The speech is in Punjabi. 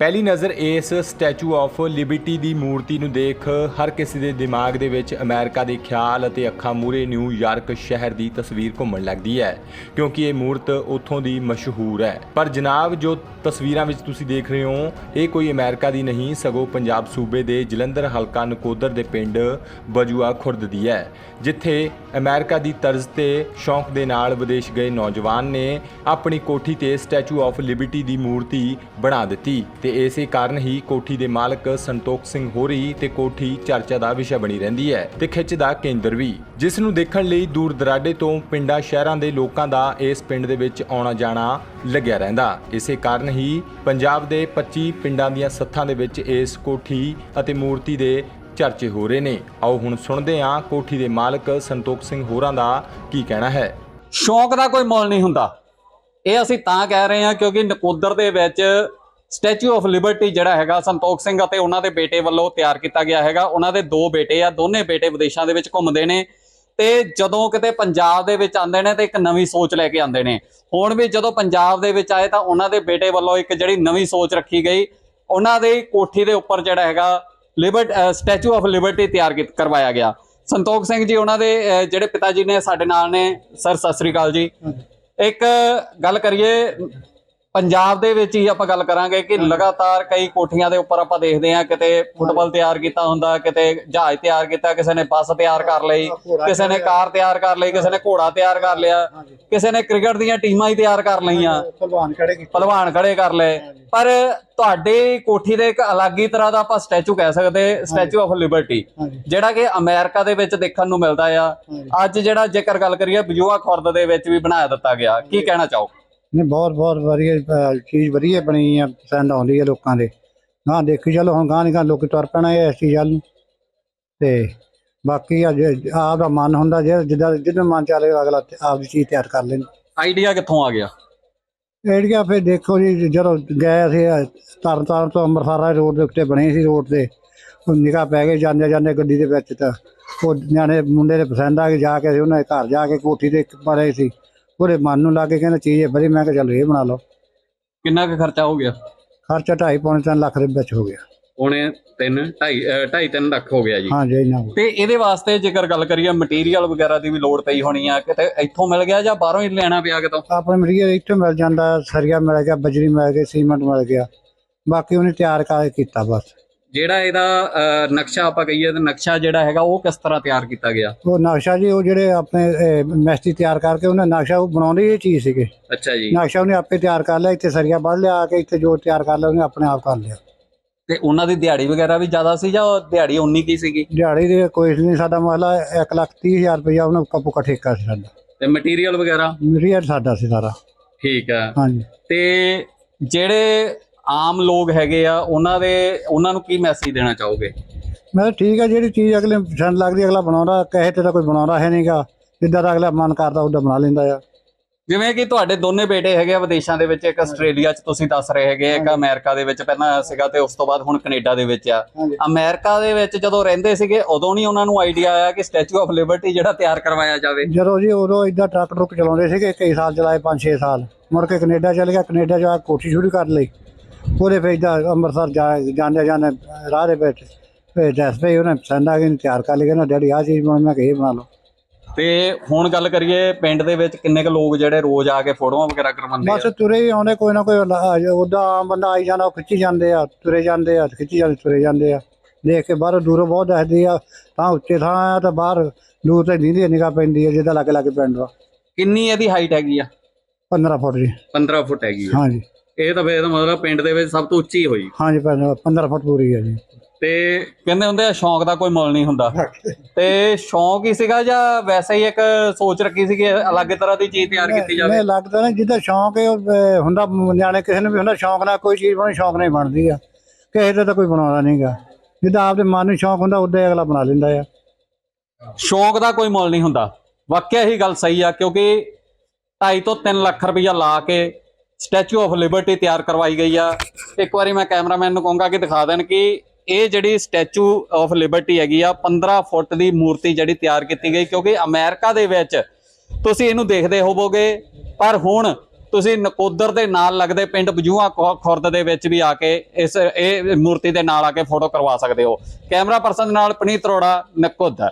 ਪਹਿਲੀ ਨਜ਼ਰ ਇਸ ਸਟੈਚੂ ਆਫ ਲਿਬਰਟੀ ਦੀ ਮੂਰਤੀ ਨੂੰ ਦੇਖ ਹਰ ਕਿਸੇ ਦੇ ਦਿਮਾਗ ਦੇ ਵਿੱਚ ਅਮਰੀਕਾ ਦੇ ਖਿਆਲ ਅਤੇ ਅੱਖਾਂ ਮੂਰੇ ਨਿਊਯਾਰਕ ਸ਼ਹਿਰ ਦੀ ਤਸਵੀਰ ਘੁੰਮਣ ਲੱਗਦੀ ਹੈ, ਕਿਉਂਕਿ ਇਹ ਮੂਰਤ ਉੱਥੋਂ ਦੀ ਮਸ਼ਹੂਰ ਹੈ। ਪਰ ਜਨਾਬ, ਜੋ ਤਸਵੀਰਾਂ ਵਿੱਚ ਤੁਸੀਂ ਦੇਖ ਰਹੇ ਹੋ, ਇਹ ਕੋਈ ਅਮਰੀਕਾ ਦੀ ਨਹੀਂ, ਸਗੋਂ ਪੰਜਾਬ ਸੂਬੇ ਦੇ ਜਲੰਧਰ ਹਲਕਾ ਨਕੋਦਰ ਦੇ ਪਿੰਡ ਬਜੂਆ ਖੁਰਦ ਦੀ ਹੈ, ਜਿੱਥੇ ਅਮਰੀਕਾ ਦੀ ਤਰਜ਼ ਤੇ ਸ਼ੌਂਕ ਦੇ ਨਾਲ ਵਿਦੇਸ਼ ਗਏ ਨੌਜਵਾਨ ਨੇ ਆਪਣੀ ਕੋਠੀ ਤੇ ਸਟੈਚੂ ਆਫ ਲਿਬਰਟੀ ਦੀ ਮੂਰਤੀ ਬਣਾ ਦਿੱਤੀ। ਤੇ ਇਸੇ ਕਾਰਨ ਹੀ ਕੋਠੀ ਦੇ ਮਾਲਕ ਸੰਤੋਖ ਸਿੰਘ ਹੋਰੀ ਤੇ ਕੋਠੀ ਚਰਚਾ ਦਾ ਵਿਸ਼ਾ ਬਣੀ ਰਹਿੰਦੀ ਹੈ ਤੇ ਖਿੱਚ ਦਾ ਕੇਂਦਰ ਵੀ। ਜਿਸ ਨੂੰ ਦੇਖਣ ਲਈ ਦੂਰ ਦਰਾਡੇ ਤੋਂ ਪਿੰਡਾਂ ਸ਼ਹਿਰਾਂ ਦੇ ਲੋਕਾਂ ਦਾ ਇਸ ਪਿੰਡ ਦੇ ਵਿੱਚ ਆਉਣਾ ਜਾਣਾ ਲੱਗਿਆ ਰਹਿੰਦਾ। ਇਸੇ ਕਾਰਨ ਹੀ ਪੰਜਾਬ ਦੇ 25 ਪਿੰਡਾਂ ਦੀਆਂ ਸੱਥਾਂ ਦੇ ਵਿੱਚ ਇਸ ਕੋਠੀ ਅਤੇ ਮੂਰਤੀ ਦੇ ਚਰਚੇ ਹੋ ਰਹੇ ਨੇ। ਆਓ ਹੁਣ ਸੁਣਦੇ ਹਾਂ ਕੋਠੀ ਦੇ ਮਾਲਕ ਸੰਤੋਖ ਸਿੰਘ ਹੋਰਾਂ ਦਾ ਕੀ ਕਹਿਣਾ ਹੈ। ਸ਼ੌਂਕ ਦਾ ਕੋਈ ਮੁੱਲ ਨਹੀਂ ਹੁੰਦਾ। ਇਹ ਅਸੀਂ ਤਾਂ ਕਹਿ ਰਹੇ ਹਾਂ ਕਿਉਂਕਿ ਨਕੋਦਰ ਦੇ ਵਿੱਚ ਸਟੈਚੂ ਆਫ ਲਿਬਰਟੀ ਜਿਹੜਾ ਹੈਗਾ ਸੰਤੋਖ ਸਿੰਘ ਅਤੇ ਉਹਨਾਂ ਦੇ ਬੇਟੇ ਵੱਲੋਂ ਤਿਆਰ ਕੀਤਾ ਗਿਆ ਹੈਗਾ। ਉਹਨਾਂ ਦੇ ਦੋ ਬੇਟੇ ਆ ਦੋਨੇ ਬੇਟੇ ਵਿਦੇਸ਼ਾਂ ਦੇ ਵਿੱਚ ਘੁੰਮਦੇ ਨੇ ਤੇ ਜਦੋਂ ਕਿਤੇ ਪੰਜਾਬ ਦੇ ਵਿੱਚ ਆਉਂਦੇ ਨੇ ਤੇ ਇੱਕ ਨਵੀਂ ਸੋਚ ਲੈ ਕੇ ਆਉਂਦੇ ਨੇ। ਹੁਣ ਵੀ ਜਦੋਂ ਪੰਜਾਬ ਦੇ ਵਿੱਚ ਆਏ ਤਾਂ ਉਹਨਾਂ ਦੇ ਬੇਟੇ ਵੱਲੋਂ ਇੱਕ ਜਿਹੜੀ ਨਵੀਂ ਸੋਚ ਰੱਖੀ ਗਈ। ਉਹਨਾਂ ਦੇ ਕੋਠੀ ਦੇ ਉੱਪਰ ਜਿਹੜਾ ਹੈਗਾ ਲਿਬਰਟ ਸਟੈਚੂ ਆਫ ਲਿਬਰਟੀ ਤਿਆਰ ਕੀਤ ਕਰਵਾਇਆ ਗਿਆ। ਸੰਤੋਖ ਸਿੰਘ ਜੀ ਉਹਨਾਂ ਦੇ ਜਿਹੜੇ ਪਿਤਾ ਜੀ ਨੇ ਸਾਡੇ ਨਾਲ ਨੇ। ਸਰ ਸਤਿ ਸ੍ਰੀ ਅਕਾਲ ਜੀ। ਇੱਕ ਗੱਲ ਕਰੀਏ ਪੰਜਾਬ ਦੇ ਵਿੱਚ ਹੀ ਆਪਾਂ ਗੱਲ ਕਰਾਂਗੇ ਕਿ ਲਗਾਤਾਰ ਕਈ ਕੋਠੀਆਂ ਦੇ ਉੱਪਰ ਆਪਾਂ ਦੇਖਦੇ ਹਾਂ ਕਿਤੇ ਫੁੱਟਬਾਲ ਤਿਆਰ ਕੀਤਾ ਹੁੰਦਾ ਕਿਤੇ ਜਹਾਜ਼ ਤਿਆਰ ਕੀਤਾ ਕਿਸੇ ਨੇ ਬੱਸ ਤਿਆਰ ਕਰ ਲਈ ਕਿਸੇ ਨੇ ਕਾਰ ਤਿਆਰ ਕਰ ਲਈ ਕਿਸੇ ਨੇ ਘੋੜਾ ਤਿਆਰ ਕਰ ਲਿਆ ਕਿਸੇ ਨੇ ਕ੍ਰਿਕਟ ਦੀਆਂ ਟੀਮਾਂ ਹੀ ਤਿਆਰ ਕਰ ਲਈਆਂ। ਭਲਵਾਨ ਖੜੇ ਕੀਤੇ। ਪਹਿਲਵਾਨ ਖੜੇ ਕਰ ਲਏ। ਪਰ ਤੁਹਾਡੇ ਕੋਠੀ ਦੇ ਇੱਕ ਅਲੱਗ ਹੀ ਤਰ੍ਹਾਂ ਦਾ ਆਪਾਂ ਸਟੈਚੂ ਕਹਿ ਸਕਦੇ ਸਟੈਚੂ ਆਫ ਲਿਬਰਟੀ ਜਿਹੜਾ ਕਿ ਅਮਰੀਕਾ ਦੇ ਵਿੱਚ ਦੇਖਣ ਨੂੰ ਮਿਲਦਾ ਆ। ਅੱਜ ਜਿਹੜਾ ਜੇਕਰ ਗੱਲ ਕਰੀਏ ਬਜੂਆ ਖੁਰਦ ਦੇ ਵਿੱਚ ਵੀ ਬਣਾਇਆ ਦਿੱਤਾ ਗਿਆ। ਕੀ ਕਹਿਣਾ ਚਾਹੋ? ਨਹੀਂ ਬਹੁਤ ਬਹੁਤ ਵਧੀਆ ਅਹ, ਚੀਜ਼ ਵਧੀਆ ਬਣੀ ਆ ਪਸੰਦ ਆਉਂਦੀ ਹੈ ਲੋਕਾਂ ਦੇ। ਹਾਂ ਦੇਖੀ ਚਲੋ ਹੁਣ ਗਾਂ ਦੀ ਗਾਂ ਲੋਕੀ ਤੁਰ ਪੈਣਾ ਹੈ ਇਸ ਚੀਜ਼ ਵੱਲ ਨੂੰ ਤੇ ਬਾਕੀ ਅੱਜ ਆਪ ਦਾ ਮਨ ਹੁੰਦਾ ਜੇ ਜਿੱਦਾਂ ਜਿੱਦਾਂ ਮਨ ਚਾਲੇ ਅਗਲਾ ਤੇ ਆਪ ਦੀ ਚੀਜ਼ ਤਿਆਰ ਕਰ ਲੈਣ ਆਈਡੀਆ ਕਿੱਥੋਂ ਆ ਗਿਆ? ਏੜੀਆ ਫਿਰ ਦੇਖੋ ਜੀ ਜਦੋਂ ਗਏ ਅਹ, ਤਰਨ ਤਾਰਨ ਤੋਂ ਅੰਮ੍ਰਿਤਸਰ ਰੋਡ ਦੇ ਉੱਤੇ ਬਣੇ ਸੀ ਰੋਡ ਤੇ। ਨਿਗਾਹ ਪੈ ਗਈ ਜਾਂਦੇ ਜਾਂਦੇ ਗੱਡੀ ਦੇ ਵਿੱਚ ਤਾਂ। ਉਹ ਨਿਆਣੇ ਮੁੰਡੇ ਦੇ ਪਸੰਦ ਆ ਕੇ ਜਾ ਕੇ ਅਸੀਂ ਉਹਨਾਂ ਦੇ ਘਰ ਜਾ ਕੇ ਕੋਠੀ ਤੇ ਇੱਕ ਪਰੇ ਸੀ। ਉਹਦੇ ਮਨ ਨੂੰ ਲੱਗ ਕੇ ਕਹਿੰਦਾ ਚੀਜ਼ ਇਹ ਬੜੀ ਮੈਂ ਕਿਹਾ ਚੱਲ ਇਹ ਬਣਾ ਲਓ। ਕਿੰਨਾ ਕੁ ਖਰਚਾ ਹੋ ਗਿਆ? ਖਰਚਾ ਢਾਈ ਪੌਣੇ ਤਿੰਨ ਲੱਖ ਦੇ ਵਿੱਚ ਹੋ ਗਿਆ। ਪੌਣੇ 3 2.5 2.5 3 ਲੱਖ ਹੋ ਗਿਆ ਜੀ। ਹਾਂ ਜੀ ਗਿਆ। ਤੇ ਇਹਦੇ ਵਾਸਤੇ ਜੇਕਰ ਗੱਲ ਕਰੀਏ ਮਟੀਰੀਅਲ ਵਗੈਰਾ ਦੀ ਵੀ ਲੋੜ ਪਈ ਹੋਣੀ ਆ ਕਿਤੇ ਇੱਥੋਂ ਮਿਲ ਗਿਆ ਜਾਂ ਬਾਹਰੋਂ ਹੀ ਲੈਣਾ ਪਿਆ ਕਿਤੋਂ? ਆਪਣੇ ਮਰੀਜ਼ ਇੱਥੋਂ ਮਿਲ ਜਾਂਦਾ ਸਰੀਆ ਮਿਲ ਗਿਆ ਬਜਰੀ ਮਿਲ ਗਈ ਸੀਮੈਂਟ ਮਿਲ ਗਿਆ। ਬਾਕੀ ਉਹਨੇ ਤਿਆਰ ਕਰਕੇ ਕੀਤਾ ਬਸ। ਜਿਹੜਾ ਇਹਦਾ ਨਕਸ਼ਾ ਆਪਾਂ ਕਹੀਏ ਤਾਂ ਨਕਸ਼ਾ ਜਿਹੜਾ ਹੈਗਾ ਉਹ ਕਿਸ ਤਰ੍ਹਾਂ ਤਿਆਰ ਕੀਤਾ ਗਿਆ? ਉਹ ਨਕਸ਼ਾ ਜੀ ਉਹ ਜਿਹੜੇ ਆਪਣੇ ਅਹ, ਮਿਸਤਰੀ ਤਿਆਰ ਕਰਕੇ ਉਹਨੇ ਨਕਸ਼ਾ ਉਹ ਬਣਾਉਂਦੇ ਇਹ ਚੀਜ਼ ਸੀਗੇ। ਅੱਛਾ ਜੀ। ਨਕਸ਼ਾ ਉਹਨੇ ਆਪੇ ਤਿਆਰ ਕਰ ਲਿਆ ਇੱਥੇ ਸਰੀਆ ਵੱਢ ਲਿਆ ਆ ਕੇ ਇੱਥੇ ਜੋ ਤਿਆਰ ਕਰ ਲਿਆ ਉਹਨੇ ਆਪਣੇ ਆਪ ਕਰ ਲਿਆ। ਤੇ ਉਹਨਾਂ ਦੀ ਦਿਹਾੜੀ ਵਗੈਰਾ ਵੀ ਜ਼ਿਆਦਾ ਸੀ ਜਾਂ ਉਹ ਦਿਹਾੜੀ ਉਨੀ ਕੀ ਸੀਗੀ? ਦਿਹਾੜੀ ਦੇ ਕੋਈ ਨਹੀਂ ਸਾਡਾ ਮਹਲਾ 1 ਲੱਖ 30 ਹਜ਼ਾਰ ਰੁਪਇਆ ਉਹਨਾਂ ਕੱਪੂ ਕਾ ਠੇਕਾ ਸੀ ਸਾਡਾ। ਤੇ ਮਟੀਰੀਅਲ ਵਗੈਰਾ? ਮਰੀਜ਼ ਸਾਡਾ ਸੀ ਸਾਰਾ। ਠੀਕ ਆ। ਹਾਂਜੀ। ਤੇ ਜਿਹੜੇ ਆਮ ਲੋਕ ਹੈਗੇ ਆ ਉਹਨਾਂ ਦੇ ਉਹਨਾਂ ਨੂੰ ਕੀ ਮੈਸੇਜ ਦੇਣਾ ਚਾਹੋਗੇ? ਮੈਂ ਠੀਕ ਹੈ ਜਿਹੜੀ ਚੀਜ਼ ਅਗਲੇ ਨੂੰ ਪਸੰਦ ਲੱਗਦੀ ਅਗਲਾ ਬਣਾਉਂਦਾ ਕਹੇ ਤੇ ਤਾਂ ਕੋਈ ਬਣਾਉਂਦਾ ਹੈ ਨਹੀਂਗਾ ਜਿੱਦਾਂ ਦਾ ਅਗਲਾ ਮਨ ਕਰਦਾ ਉਹਦਾ ਬਣਾ ਲੈਂਦਾ ਆ। ਜਿਵੇਂ ਕਿ ਤੁਹਾਡੇ ਦੋਨੇ ਬੇਟੇ ਹੈਗੇ ਆ ਵਿਦੇਸ਼ਾਂ ਦੇ ਵਿੱਚ ਇੱਕ ਆਸਟ੍ਰੇਲੀਆ 'ਚ ਤੁਸੀਂ ਦੱਸ ਰਹੇ ਹੈਗੇ ਇੱਕ ਅਮਰੀਕਾ ਦੇ ਵਿੱਚ ਪਹਿਲਾਂ ਸੀਗਾ ਤੇ ਉਸ ਤੋਂ ਬਾਅਦ ਹੁਣ ਕੈਨੇਡਾ ਦੇ ਵਿੱਚ ਆ। ਅਮਰੀਕਾ ਦੇ ਵਿੱਚ ਜਦੋਂ ਰਹਿੰਦੇ ਸੀਗੇ ਉਦੋਂ ਨਹੀਂ ਉਹਨਾਂ ਨੂੰ ਆਈਡੀਆ ਆਇਆ ਕਿ ਸਟੈਚੂ ਆਫ ਲਿਬਰਟੀ ਜਿਹੜਾ ਤਿਆਰ ਕਰਵਾਇਆ ਜਾਵੇ। ਜਦੋਂ ਜੀ ਉਦੋਂ ਇਦਾਂ ਟਰੱਕ ਟਰੁੱਕ ਚਲਾਉਂਦੇ ਸੀਗੇ ਕਈ ਸਾਲ ਚਲਾਏ 5-6 ਸਾਲ। ਮੁੜ ਕੇ ਕੈਨੇਡਾ ਚਲ ਗਿਆ ਕੈਨੇਡਾ ਜਾ ਕੇ ਕੋਠੀ ਸ਼ੁਰੂ ਕਰ ਲਈ। ਫਿਰ ਇਦਾਂ ਅੰਮ੍ਰਿਤਸਰ ਜਾਂਦੇ ਜਾਂਦੇ ਰਾਹ ਦੇ ਵਿੱਚ ਦੱਸ ਪਈ ਉਹਨੇ ਪਸੰਦ ਆ ਗਈ ਤਿਆਰ ਕਰ ਲਈ ਕਹਿੰਦਾ ਡੈਡੀ ਆਹ ਚੀਜ਼ ਮੈਂ ਕਿਹਾ ਇਹ ਬਣਾ ਲਓ। ਤੇ ਹੁਣ ਗੱਲ ਕਰੀਏ ਪਿੰਡ ਦੇ ਵਿੱਚ ਕਿੰਨੇ ਕੁ ਲੋਕ ਜਿਹੜੇ ਰੋਜ਼ ਆ ਕੇ ਫੋਟੋਆਂ ਵਗੈਰਾ ਕਰਵਾਉਂਦੇ ਬਸ ਆ ਤੁਰੇ ਹੀ ਆਉਂਦੇ ਕੋਈ ਨਾ ਕੋਈ ਉਹਦਾ ਆਮ ਬੰਦਾ ਆਈ ਜਾਂਦਾ ਉਹ ਖਿੱਚੀ ਜਾਂਦੇ ਆ ਤੁਰੇ ਜਾਂਦੇ ਆ ਖਿੱਚੀ ਜਾਂਦੇ ਤੁਰੇ ਜਾਂਦੇ ਆ। ਦੇਖ ਕੇ ਬਾਹਰੋਂ ਦੂਰੋਂ ਬਹੁਤ ਦੱਸਦੀ ਆ ਤਾਂ ਉੱਚੇ ਥਾਂ ਆ ਤਾਂ ਬਾਹਰ ਦੂਰ ਤੇ ਨੀਂਦੀ ਨਿਗਾਹ ਪੈਂਦੀ ਆ ਜਿੱਦਾਂ ਲੱਗੇ ਲੱਗੇ ਪਿੰਡ ਦਾ ਕਿੰਨੀ ਇਹਦੀ ਹਾਈਟ ਹੈਗੀ ਆ? 15 ਫੁੱਟ ਜੀ। 15 ਫੁੱਟ ਹੈਗੀ ਆ। ਹਾਂਜੀ। ਇਹ ਤਾਂ ਫੇਰ ਇਹਦਾ ਮਤਲਬ ਪਿੰਡ ਦੇ ਵਿੱਚ ਸਭ ਤੋਂ ਉੱਚੀ ਹੋਈ। ਹਾਂਜੀ 15 ਫੁੱਟ ਪੂਰੀ ਆ ਜੀ। ਤੇ ਕਹਿੰਦੇ ਹੁੰਦੇ ਆ ਸ਼ੌਂਕ ਦਾ ਕੋਈ ਮੁੱਲ ਨਹੀਂ ਹੁੰਦਾ। ਤੇ ਸ਼ੌਂਕ ਹੀ ਸੀਗਾ ਜਾਂ ਵੈਸੇ ਹੀ ਇੱਕ ਸੋਚ ਰੱਖੀ ਸੀ ਕਿ ਅਲੱਗ ਤਰ੍ਹਾਂ ਦੀ ਚੀਜ਼ ਤਿਆਰ ਕੀਤੀ ਜਾਵੇ? ਨਹੀਂ ਲੱਗਦਾ ਨਾ ਜਿੱਦਾਂ ਸ਼ੌਂਕ ਹੈ ਉਹ, ਹੁੰਦਾ ਨਿਆਣੇ ਕਿਸੇ ਨੂੰ ਵੀ ਹੁੰਦਾ ਸ਼ੌਂਕ ਨਾਲ ਕੋਈ ਚੀਜ਼ ਬਣਾਉਣੀ ਸ਼ੌਂਕ ਨਾਲ ਹੀ ਬਣਦੀ ਆ। ਕਿਸੇ ਦਾ ਤਾਂ ਕੋਈ ਬਣਾਉਂਦਾ ਨਹੀਂਗਾ ਜਿੱਦਾਂ ਆਪਦੇ ਮਨ ਨੂੰ ਸ਼ੌਂਕ ਹੁੰਦਾ ਉਦਾਂ ਹੀ ਅਗਲਾ ਬਣਾ ਲੈਂਦਾ ਆ। ਸ਼ੌਂਕ ਦਾ ਕੋਈ ਮੁੱਲ ਨਹੀਂ ਹੁੰਦਾ। ਵਾਕਿਆ ਹੀ ਗੱਲ ਸਹੀ ਆ ਕਿਉਂਕਿ 2.5 ਤੋਂ 3 ਲੱਖ ਰੁਪਈਆ ਲਾ ਕੇ ਸਟੈਚੂ ਆਫ ਲਿਬਰਟੀ ਤਿਆਰ ਕਰਵਾਈ ਗਈ ਆ। ਇੱਕ ਵਾਰੀ ਮੈਂ ਕੈਮਰਾਮੈਨ ਨੂੰ ਕਹੂੰਗਾ ਕਿ ਦਿਖਾ ਦੇਣ ਕਿ ਇਹ ਜਿਹੜੀ ਸਟੈਚੂ ਆਫ ਲਿਬਰਟੀ ਹੈਗੀ ਆ 15 ਫੁੱਟ ਦੀ ਮੂਰਤੀ ਜਿਹੜੀ ਤਿਆਰ ਕੀਤੀ ਗਈ, ਕਿਉਂਕਿ ਅਮਰੀਕਾ ਦੇ ਵਿੱਚ ਤੁਸੀਂ ਇਹਨੂੰ ਦੇਖਦੇ ਹੋਵੋਗੇ, ਪਰ ਹੁਣ ਤੁਸੀਂ ਨਕੋਦਰ ਦੇ ਨਾਲ ਲੱਗਦੇ ਪਿੰਡ ਬਜੂਆ ਖੁਰਦ ਦੇ ਵਿੱਚ ਵੀ ਆ ਕੇ ਇਸ, ਇਹ ਮੂਰਤੀ ਦੇ ਨਾਲ ਆ ਕੇ ਫੋਟੋ ਕਰਵਾ ਸਕਦੇ ਹੋ। ਕੈਮਰਾ ਪਰਸਨ ਨਾਲ ਪਨੀਤ ਅਰੋੜਾ, ਨਕੋਦਰ।